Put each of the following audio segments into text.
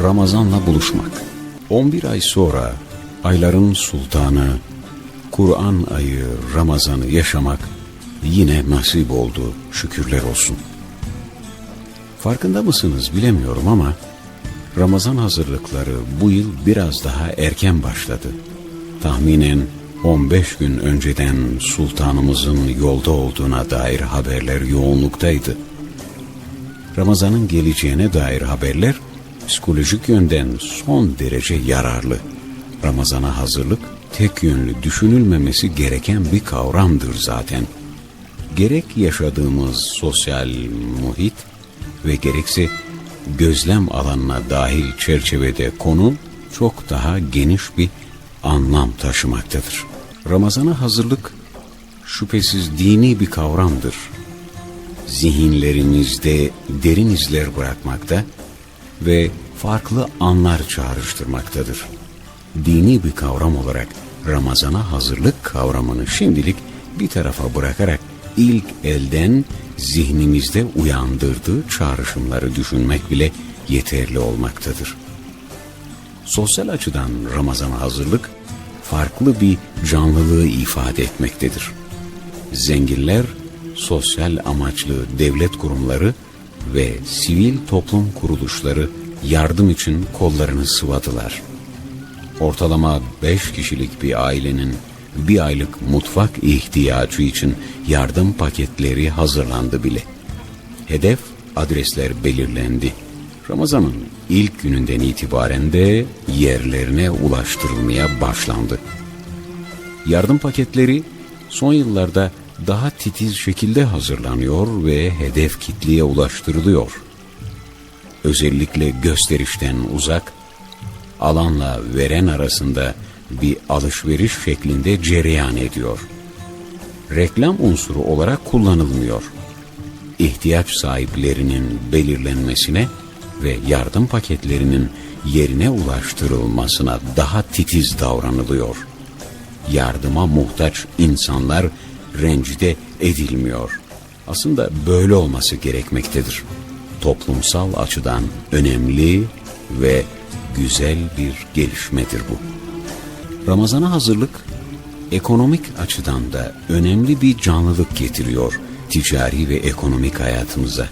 Ramazan'la buluşmak. 11 ay sonra ayların sultanı, Kur'an ayı Ramazan'ı yaşamak yine nasip oldu şükürler olsun. Farkında mısınız bilemiyorum ama Ramazan hazırlıkları bu yıl biraz daha erken başladı. Tahminen 15 gün önceden sultanımızın yolda olduğuna dair haberler yoğunluktaydı. Ramazan'ın geleceğine dair haberler psikolojik yönden son derece yararlı. Ramazan'a hazırlık tek yönlü düşünülmemesi gereken bir kavramdır zaten. Gerek yaşadığımız sosyal muhit ve gerekse gözlem alanına dahil çerçevede konu çok daha geniş bir anlam taşımaktadır. Ramazana hazırlık şüphesiz dini bir kavramdır. Zihinlerimizde derin izler bırakmakta ve farklı anlar çağrıştırmaktadır. Dini bir kavram olarak Ramazana hazırlık kavramını şimdilik bir tarafa bırakarak ilk elden zihnimizde uyandırdığı çağrışımları düşünmek bile yeterli olmaktadır. Sosyal açıdan Ramazan'a hazırlık farklı bir canlılığı ifade etmektedir. Zenginler, sosyal amaçlı devlet kurumları ve sivil toplum kuruluşları yardım için kollarını sıvadılar. Ortalama 5 kişilik bir ailenin bir aylık mutfak ihtiyacı için yardım paketleri hazırlandı bile. Hedef adresler belirlendi. Ramazan'ın ilk gününden itibaren de yerlerine ulaştırılmaya başlandı. Yardım paketleri son yıllarda daha titiz şekilde hazırlanıyor ve hedef kitleye ulaştırılıyor. Özellikle gösterişten uzak, alanla veren arasında bir alışveriş şeklinde cereyan ediyor. Reklam unsuru olarak kullanılmıyor. İhtiyaç sahiplerinin belirlenmesine ve yardım paketlerinin yerine ulaştırılmasına daha titiz davranılıyor. Yardıma muhtaç insanlar rencide edilmiyor. Aslında böyle olması gerekmektedir. Toplumsal açıdan önemli ve güzel bir gelişmedir bu. Ramazana hazırlık ekonomik açıdan da önemli bir canlılık getiriyor ticari ve ekonomik hayatımıza.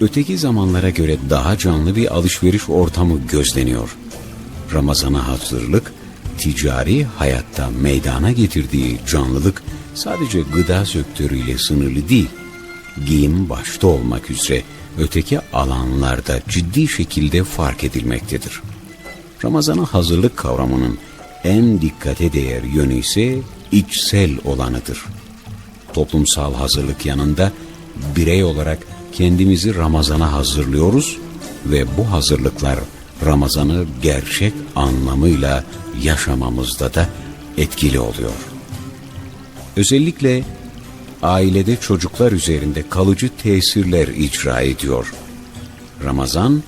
Öteki zamanlara göre daha canlı bir alışveriş ortamı gözleniyor. Ramazana hazırlık ticari hayatta meydana getirdiği canlılık sadece gıda sektörüyle sınırlı değil. Giyim başta olmak üzere öteki alanlarda ciddi şekilde fark edilmektedir. Ramazana hazırlık kavramının en dikkate değer yönü ise içsel olanıdır. Toplumsal hazırlık yanında birey olarak kendimizi Ramazan'a hazırlıyoruz ve bu hazırlıklar Ramazan'ı gerçek anlamıyla yaşamamızda da etkili oluyor. Özellikle ailede çocuklar üzerinde kalıcı tesirler icra ediyor. Ramazan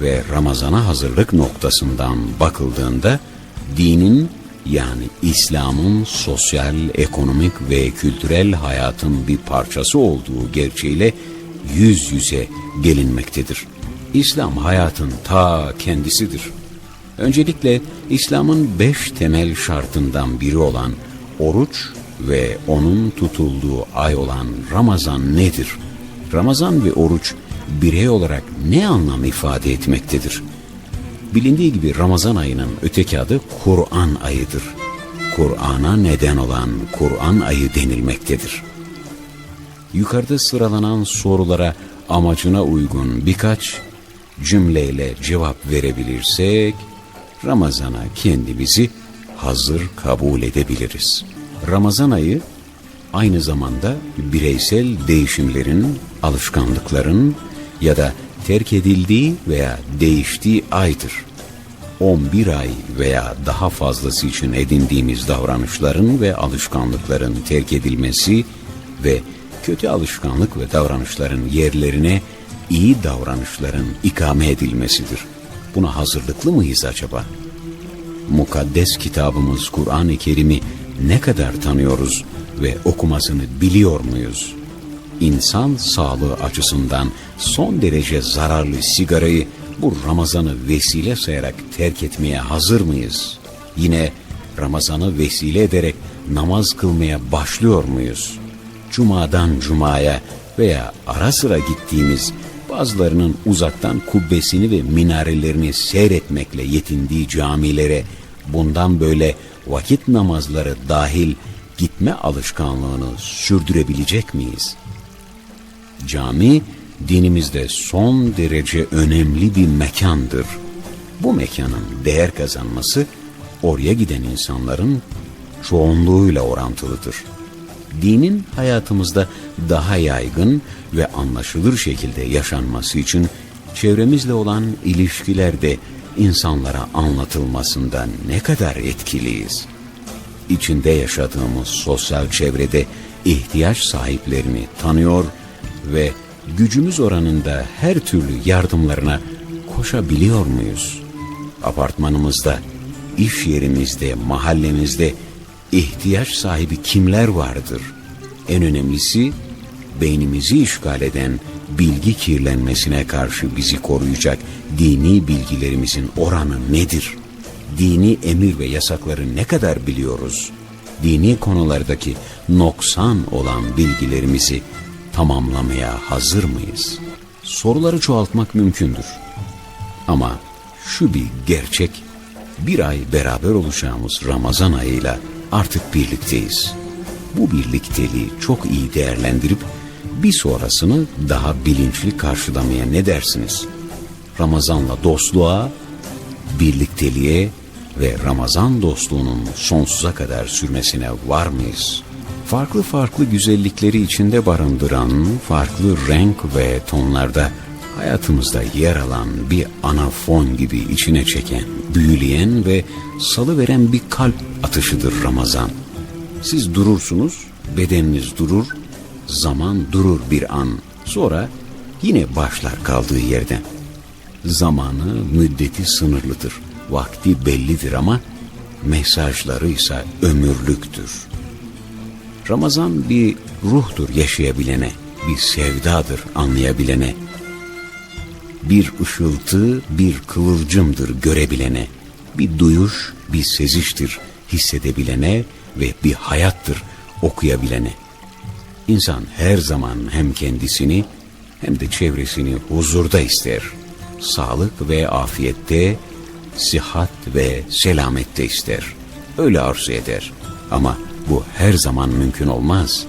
ve Ramazan'a hazırlık noktasından bakıldığında dinin yani İslam'ın sosyal, ekonomik ve kültürel hayatın bir parçası olduğu gerçeğiyle yüz yüze gelinmektedir. İslam hayatın ta kendisidir. Öncelikle İslam'ın beş temel şartından biri olan oruç ve onun tutulduğu ay olan Ramazan nedir? Ramazan ve oruç birey olarak ne anlam ifade etmektedir? Bilindiği gibi Ramazan ayının öteki adı Kur'an ayıdır. Kur'an'a neden olan Kur'an ayı denilmektedir. Yukarıda sıralanan sorulara amacına uygun birkaç cümleyle cevap verebilirsek Ramazan'a kendimizi hazır kabul edebiliriz. Ramazan ayı aynı zamanda bireysel değişimlerin, alışkanlıkların ya da terk edildiği veya değiştiği aydır. 11 ay veya daha fazlası için edindiğimiz davranışların ve alışkanlıkların terk edilmesi ve kötü alışkanlık ve davranışların yerlerine iyi davranışların ikame edilmesidir. Buna hazırlıklı mıyız acaba? Mukaddes kitabımız Kur'an-ı Kerim'i ne kadar tanıyoruz ve okumasını biliyor muyuz? İnsan sağlığı açısından son derece zararlı sigarayı bu Ramazan'ı vesile sayarak terk etmeye hazır mıyız? Yine Ramazan'ı vesile ederek namaz kılmaya başlıyor muyuz? Cuma'dan Cuma'ya veya ara sıra gittiğimiz bazılarının uzaktan kubbesini ve minarelerini seyretmekle yetindiği camilere bundan böyle vakit namazları dahil gitme alışkanlığını sürdürebilecek miyiz? Cami dinimizde son derece önemli bir mekandır. Bu mekanın değer kazanması oraya giden insanların çoğunluğuyla orantılıdır. Dinin hayatımızda daha yaygın ve anlaşılır şekilde yaşanması için çevremizle olan ilişkilerde insanlara anlatılmasında ne kadar etkiliyiz? İçinde yaşadığımız sosyal çevrede ihtiyaç sahiplerini tanıyor ve gücümüz oranında her türlü yardımlarına koşabiliyor muyuz? Apartmanımızda, iş yerimizde, mahallemizde ihtiyaç sahibi kimler vardır? En önemlisi beynimizi işgal eden bilgi kirlenmesine karşı bizi koruyacak dini bilgilerimizin oranı nedir? Dini emir ve yasakları ne kadar biliyoruz? Dini konulardaki noksan olan bilgilerimizi tamamlamaya hazır mıyız? Soruları çoğaltmak mümkündür. Ama şu bir gerçek, bir ay beraber olacağımız Ramazan ayıyla artık birlikteyiz. Bu birlikteliği çok iyi değerlendirip bir sonrasını daha bilinçli karşılamaya ne dersiniz? Ramazanla dostluğa, birlikteliğe ve Ramazan dostluğunun sonsuza kadar sürmesine var mıyız? Farklı farklı güzellikleri içinde barındıran, farklı renk ve tonlarda hayatımızda yer alan bir ana fon gibi içine çeken, büyüleyen ve salıveren bir kalp atışıdır Ramazan. Siz durursunuz, bedeniniz durur, zaman durur bir an. Sonra yine başlar kaldığı yerden. Zamanı, müddeti sınırlıdır. Vakti bellidir ama mesajları ise ömürlüktür. Ramazan bir ruhtur yaşayabilene, bir sevdadır anlayabilene. Bir ışıltı, bir kıvılcımdır görebilene. Bir duyuş, bir seziştir hissedebilene ve bir hayattır okuyabilene. İnsan her zaman hem kendisini hem de çevresini huzurda ister. Sağlık ve afiyette, sihat ve selamette ister. Öyle arzu eder. Ama bu her zaman mümkün olmaz.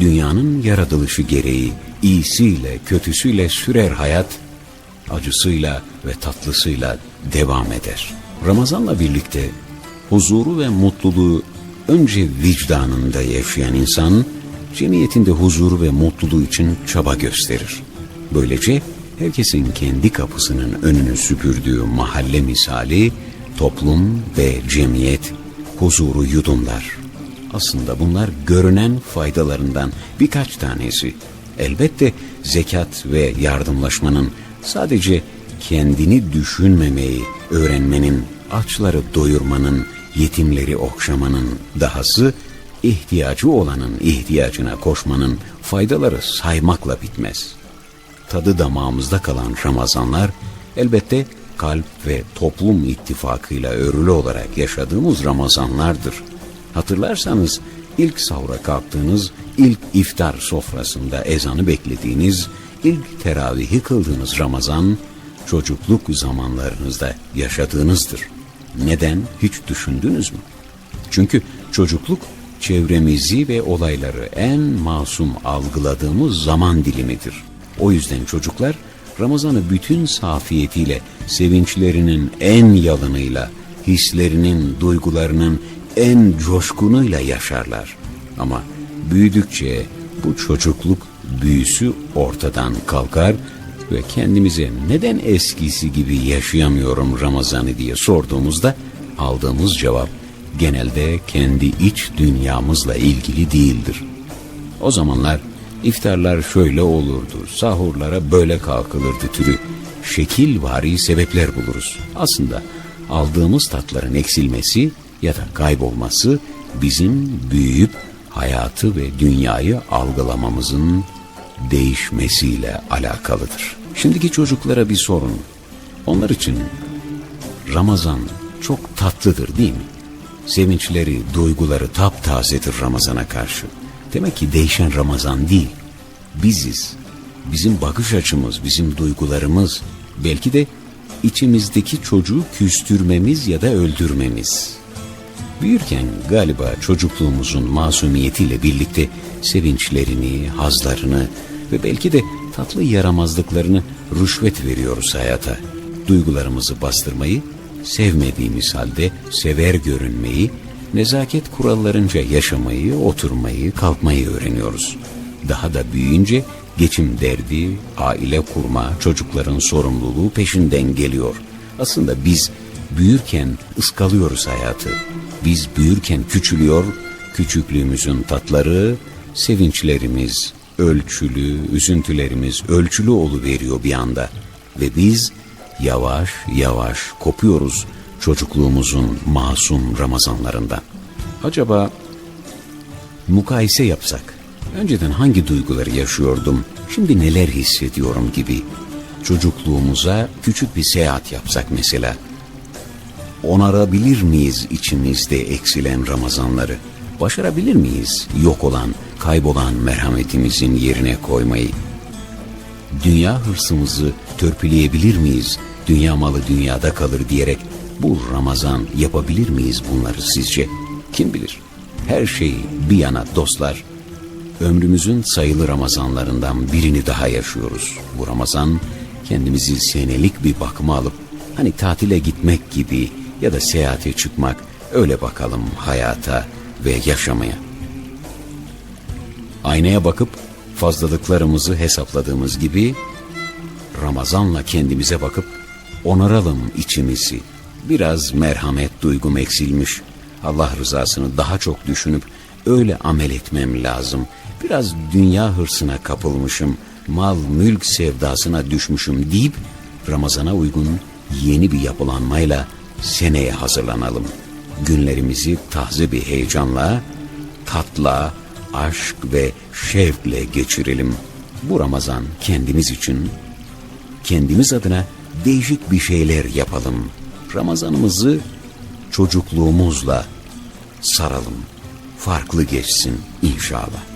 Dünyanın yaratılışı gereği iyisiyle kötüsüyle sürer hayat, acısıyla ve tatlısıyla devam eder. Ramazanla birlikte huzuru ve mutluluğu önce vicdanında yaşayan insan, cemiyetinde huzuru ve mutluluğu için çaba gösterir. Böylece herkesin kendi kapısının önünü süpürdüğü mahalle misali, toplum ve cemiyet huzuru yudumlar. Aslında bunlar görünen faydalarından birkaç tanesi. Elbette zekat ve yardımlaşmanın sadece kendini düşünmemeyi öğrenmenin, açları doyurmanın, yetimleri okşamanın dahası ihtiyacı olanın ihtiyacına koşmanın faydaları saymakla bitmez. Tadı damağımızda kalan Ramazanlar elbette kalp ve toplum ittifakıyla örülü olarak yaşadığımız Ramazanlardır. Hatırlarsanız ilk sahura kalktığınız, ilk iftar sofrasında ezanı beklediğiniz, ilk teravihi kıldığınız Ramazan, çocukluk zamanlarınızda yaşadığınızdır. Neden hiç düşündünüz mü? Çünkü çocukluk çevremizi ve olayları en masum algıladığımız zaman dilimidir. O yüzden çocuklar Ramazan'ı bütün safiyetiyle, sevinçlerinin en yalınıyla, hislerinin, duygularının en coşkunuyla yaşarlar. Ama büyüdükçe bu çocukluk büyüsü ortadan kalkar ve kendimize neden eskisi gibi yaşayamıyorum Ramazan'ı diye sorduğumuzda aldığımız cevap genelde kendi iç dünyamızla ilgili değildir. O zamanlar iftarlar şöyle olurdu, sahurlara böyle kalkılırdı türü şekilvari sebepler buluruz. Aslında aldığımız tatların eksilmesi ya da kaybolması bizim büyüyüp hayatı ve dünyayı algılamamızın değişmesiyle alakalıdır. Şimdiki çocuklara bir sorun. Onlar için Ramazan çok tatlıdır değil mi? Sevinçleri, duyguları taptazedir Ramazan'a karşı. Demek ki değişen Ramazan değil, biziz. Bizim bakış açımız, bizim duygularımız, belki de içimizdeki çocuğu küstürmemiz ya da öldürmemiz. Büyürken galiba çocukluğumuzun masumiyetiyle birlikte sevinçlerini, hazlarını ve belki de tatlı yaramazlıklarını rüşvet veriyoruz hayata. Duygularımızı bastırmayı, sevmediğimiz halde sever görünmeyi, nezaket kurallarınca yaşamayı, oturmayı, kalkmayı öğreniyoruz. Daha da büyüyünce geçim derdi, aile kurma, çocukların sorumluluğu peşinden geliyor. Aslında biz büyürken ıskalıyoruz hayatı. Biz büyürken küçülüyor, küçüklüğümüzün tatları, sevinçlerimiz ölçülü, üzüntülerimiz ölçülü oluveriyor bir anda. Ve biz yavaş yavaş kopuyoruz çocukluğumuzun masum Ramazanlarından. Acaba mukayese yapsak, önceden hangi duyguları yaşıyordum, şimdi neler hissediyorum gibi çocukluğumuza küçük bir seyahat yapsak mesela. Onarabilir miyiz içimizde eksilen Ramazanları? Başarabilir miyiz yok olan, kaybolan merhametimizin yerine koymayı? Dünya hırsımızı törpüleyebilir miyiz? Dünya malı dünyada kalır diyerek bu Ramazan yapabilir miyiz bunları sizce? Kim bilir? Her şey bir yana dostlar. Ömrümüzün sayılı Ramazanlarından birini daha yaşıyoruz. Bu Ramazan kendimizi senelik bir bakıma alıp hani tatile gitmek gibi ya da seyahate çıkmak öyle bakalım hayata ve yaşamaya. Aynaya bakıp fazlalıklarımızı hesapladığımız gibi Ramazanla kendimize bakıp onaralım içimizi. Biraz merhamet duygum eksilmiş. Allah rızasını daha çok düşünüp öyle amel etmem lazım. Biraz dünya hırsına kapılmışım, mal mülk sevdasına düşmüşüm deyip Ramazana uygun yeni bir yapılanmayla seneye hazırlanalım. Günlerimizi taze bir heyecanla, tatla, aşk ve şevkle geçirelim. Bu Ramazan kendimiz için, kendimiz adına değişik bir şeyler yapalım. Ramazanımızı çocukluğumuzla saralım. Farklı geçsin inşallah.